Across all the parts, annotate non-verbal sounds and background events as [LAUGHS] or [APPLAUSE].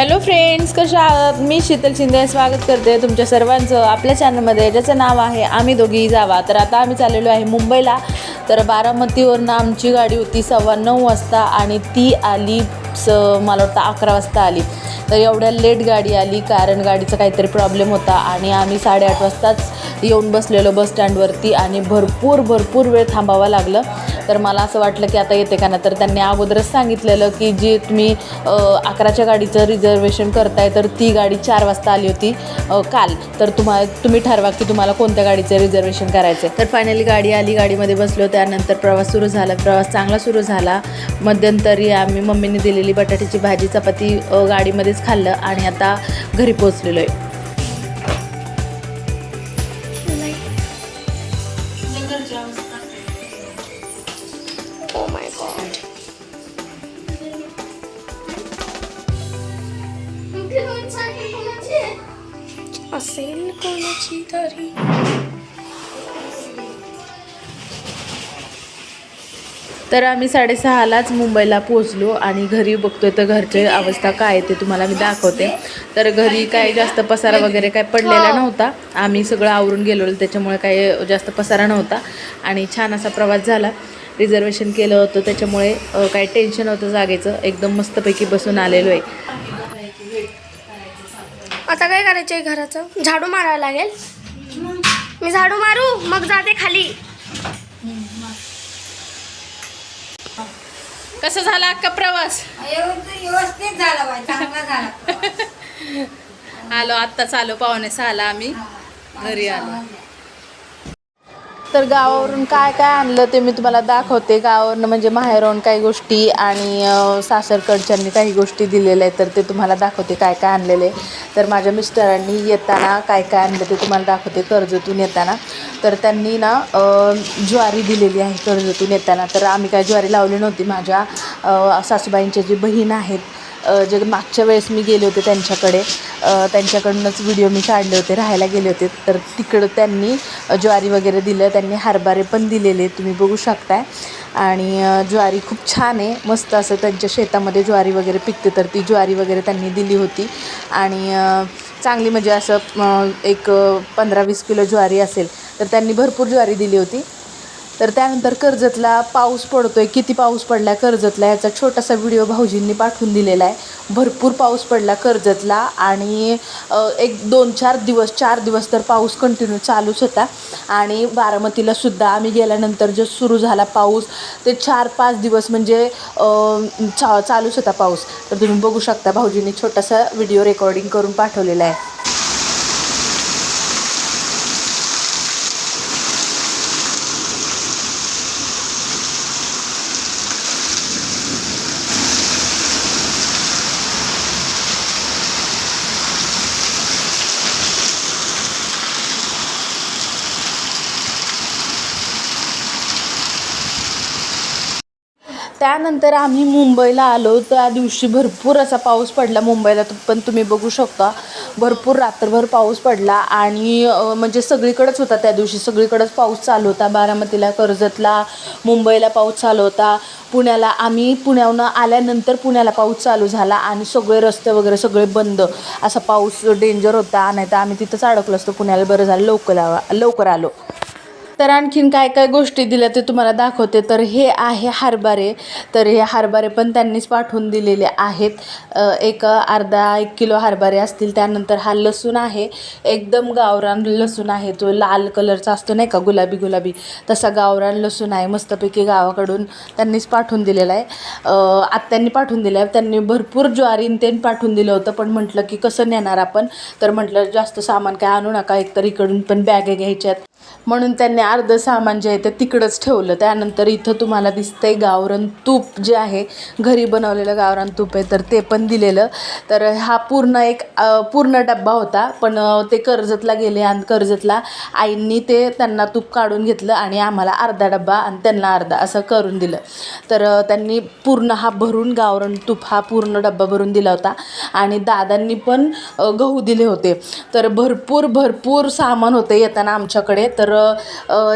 Hello friends कशा आहात? मी शीतल शिंदे स्वागत करते तुमच्या सर्वांचं आपल्या चॅनलमध्ये ज्याचं नाव आहे आम्ही दोघी जावा. तर आता आम्ही चाललेलो आहे मुंबईला. तर बारामतीवरनं आमची गाडी होती सव्वा नऊ वाजता आणि ती आली स मला वाटतं अकरा वाजता आली. तर एवढ्या लेट गाडी आली कारण गाडीचा काहीतरी प्रॉब्लेम होता आणि आम्ही साडेआठ वाजताच येऊन बसलेलो बस स्टँडवरती आणि भरपूर भरपूर वेळ थांबावं लागलं. तर मला असं वाटलं की आता येते का ना तर त्यांनी अगोदरच सांगितलेलं की जी तुम्ही अकराच्या गाडीचं रिझर्वेशन करताय तर ती गाडी चार वाजता आली होती काल. तर तुम्हा तुम्ही ठरवा की तुम्हाला कोणत्या गाडीचं रिझर्वेशन करायचं आहे तर फायनली गाडी आली गाडीमध्ये बसलो त्यानंतर प्रवास सुरू झाला. प्रवास चांगला सुरू झाला. मध्यंतरी आम्ही मम्मीने दिलेली बटाट्याची भाजी चपाती गाडीमध्येच खाल्लं आणि आता घरी पोचलेलो आहे. असेल कोणाची तरी तर आम्ही साडेसहालाच मुंबईला पोचलो आणि घरी बघतोय तर घरची अवस्था काय आहे ते तुम्हाला मी दाखवते. तर घरी काय जास्त पसारा वगैरे काय पडलेला नव्हता. आम्ही सगळं आवरून गेलो त्याच्यामुळे काय जास्त पसारा नव्हता. आणि छान असा प्रवास झाला. रिझर्वेशन केलं होतं त्याच्यामुळे काही टेन्शन होतं जागेचं. एकदम मस्तपैकी बसून आलेलो आहे आता काय करायचं आहे घराचं? झाडू मारायला लागेल. मी झाडू मारू मग जाते खाली. कसं झाला अक्का प्रवास? व्यवस्थित झाला बाई चांगला झाला [LAUGHS] आलो आत्ताच आलो पावणे सहाला आम्ही. घरी आलो. तर गावावरून काय काय आणलं ते मी तुम्हाला दाखवते. गावावरून म्हणजे माहेरून काही गोष्टी आणि सासरकडच्यांनी काही गोष्टी दिलेल्या आहेत तर ते तुम्हाला दाखवते काय काय आणलेले. तर माझ्या मिस्टरांनी येताना काय काय आणलं ते तुम्हाला दाखवते कर्जतून येताना. तर त्यांनी ना ज्वारी दिलेली आहे कर्जतून येताना. तर आम्ही काय ज्वारी लावली नव्हती. माझ्या सासूबाईंच्या जी बहीण आहेत जे मागच्या वेळेस मी गेले होते त्यांच्याकडे. त्यांच्याकडूनच व्हिडिओ मी काढले होते राहायला गेले होते. तर तिकडं त्यांनी ज्वारी वगैरे दिलं. त्यांनी हरभरे पण दिलेले तुम्ही बघू शकताय. आणि ज्वारी खूप छान आहे. मस्त असं त्यांच्या शेतामध्ये ज्वारी वगैरे पिकते. तर ती ज्वारी वगैरे त्यांनी दिली होती. आणि चांगली म्हणजे असं एक पंधरा वीस किलो ज्वारी असेल तर त्यांनी भरपूर ज्वारी दिली होती. तर त्यानंतर कर्जतला पाऊस पडतोय. किती पाऊस पडला कर्जतला? याचा छोटासा व्हिडिओ भाऊजींनी पाठवून दिलेला आहे. भरपूर पाऊस पडला कर्जतला आणि एक दोन चार दिवस चार दिवस तर पाऊस कंटिन्यू चालूच होता. आणि बारामतीला सुद्धा आम्ही गेल्यानंतर जो सुरू झाला पाऊस ते चार पाच दिवस म्हणजे चा चालूच होता पाऊस. तर तुम्ही बघू शकता भाऊजींनी छोटासा व्हिडिओ रेकॉर्डिंग करून पाठवलेला आहे. त्यानंतर आम्ही मुंबईला आलो. त्या दिवशी भरपूर असा पाऊस पडला मुंबईला. पण तुम्ही बघू शकता भरपूर रात्रभर पाऊस पडला आणि म्हणजे सगळीकडेच होता त्या दिवशी. सगळीकडेच पाऊस चालू होता. बारामतीला कर्जतला मुंबईला पाऊस चालू होता. पुण्याला आम्ही पुण्याहून आल्यानंतर पुण्याला पाऊस चालू झाला आणि सगळे रस्ते वगैरे सगळे बंद. असा पाऊस डेंजर होता. नाही तर आम्ही तिथंच अडकलो असतो. पुण्याला बरं झालं लवकर लवकर आलो. तर आणखीन काय काय गोष्टी दिल्या ते तुम्हाला दाखवते. तर हे आहे हरभरे. तर हे हरभरे पण त्यांनीच पाठवून दिलेले आहेत. एक अर्धा एक किलो हरभरे असतील. त्यानंतर हा लसूण आहे. एकदम गावरान लसूण आहे. तो लाल कलरचा असतो नाही का? गुलाबी गुलाबी. तसा गावरान लसूण आहे. मस्तपैकी गावाकडून त्यांनीच पाठवून दिलेला आहे. आत्यांनी पाठवून दिलं आहे. त्यांनी भरपूर ज्वारीन ते पाठवून दिलं होतं. पण म्हटलं की कसं नेणार आपण? तर म्हटलं जास्त सामान काय आणू नका. एकतर इकडून पण बॅगे घ्यायच्यात. म्हणून त्यांनी अर्धं सामान जे आहे ते तिकडंच ठेवलं. त्यानंतर इथं तुम्हाला दिसतंय गावरान तूप जे आहे घरी बनवलेलं गावरान तूप आहे तर ते पण दिलेलं. तर हा पूर्ण एक पूर्ण डब्बा होता पण ते कर्जतला गेले आणि कर्जतला आईंनी ते त्यांना तूप काढून घेतलं आणि आम्हाला अर्धा डब्बा आणि त्यांना अर्धा असं करून दिलं. तर त्यांनी पूर्ण हा भरून गावरान तूप हा पूर्ण डब्बा भरून दिला होता आणि दादांनी पण गहू दिले होते. तर भरपूर भरपूर सामान होते येताना आमच्याकडे. तर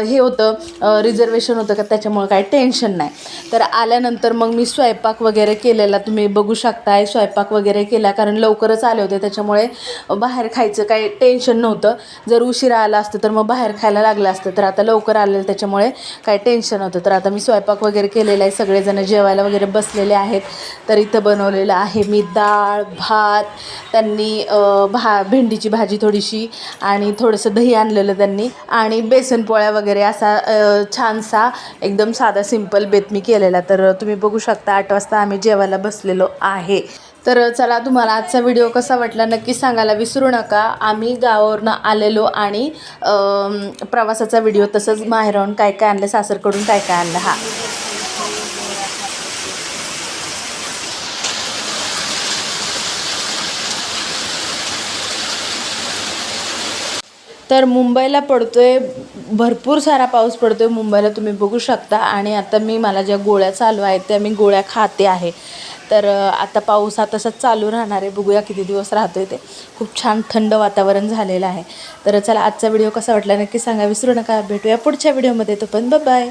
हे होतं रिझर्वेशन होतं का त्याच्यामुळं काय टेन्शन नाही. तर आल्यानंतर मग मी स्वयंपाक वगैरे केलेला तुम्ही बघू शकताय. स्वयंपाक वगैरे केला कारण लवकरच आले होते त्याच्यामुळे बाहेर खायचं काही टेन्शन नव्हतं. जर उशिरा आला असतं तर मग बाहेर खायला लागलं असतं. तर आता लवकर आलेलं त्याच्यामुळे काही टेन्शन नव्हतं. तर आता मी स्वयंपाक वगैरे केलेला आहे. सगळेजण जेवायला वगैरे बसलेले आहेत. तर इथं बनवलेलं आहे मी डाळ भात त्यांनी भा भेंडीची भाजी थोडीशी आणि थोडंसं दही आणलेलं त्यांनी. आणि बेसन पोळ्या वगैरे असा छानसा एकदम साधा सिंपल बेत मी केलेला. तर तुम्ही बघू शकता आठ वाजता आम्ही जेवायला बसलेलो आहे. तर चला तुम्हाला आजचा व्हिडिओ कसा वाटला नक्की सांगायला विसरू नका. आम्ही गावावरनं आलेलो आणि प्रवासाचा व्हिडिओ तसंच माहेराहून काय काय आणलं सासरकडून काय काय आणलं हा. तर मुंबईला पडतो आहे भरपूर सारा पाऊस पडतो आहे मुंबईला तुम्ही बघू शकता. आणि आता मी मला ज्या गोळ्या चालू आहेत त्या मी गोळ्या खाते आहे. तर आता पाऊस हा तसाच चालू राहणार आहे. बघूया किती दिवस राहतो आहे ते. खूप छान थंड वातावरण झालेलं आहे. तर चला आजचा व्हिडिओ कसा वाटला नक्की सांगा. विसरू नका. भेटूया पुढच्या व्हिडिओमध्ये. तो पण बाय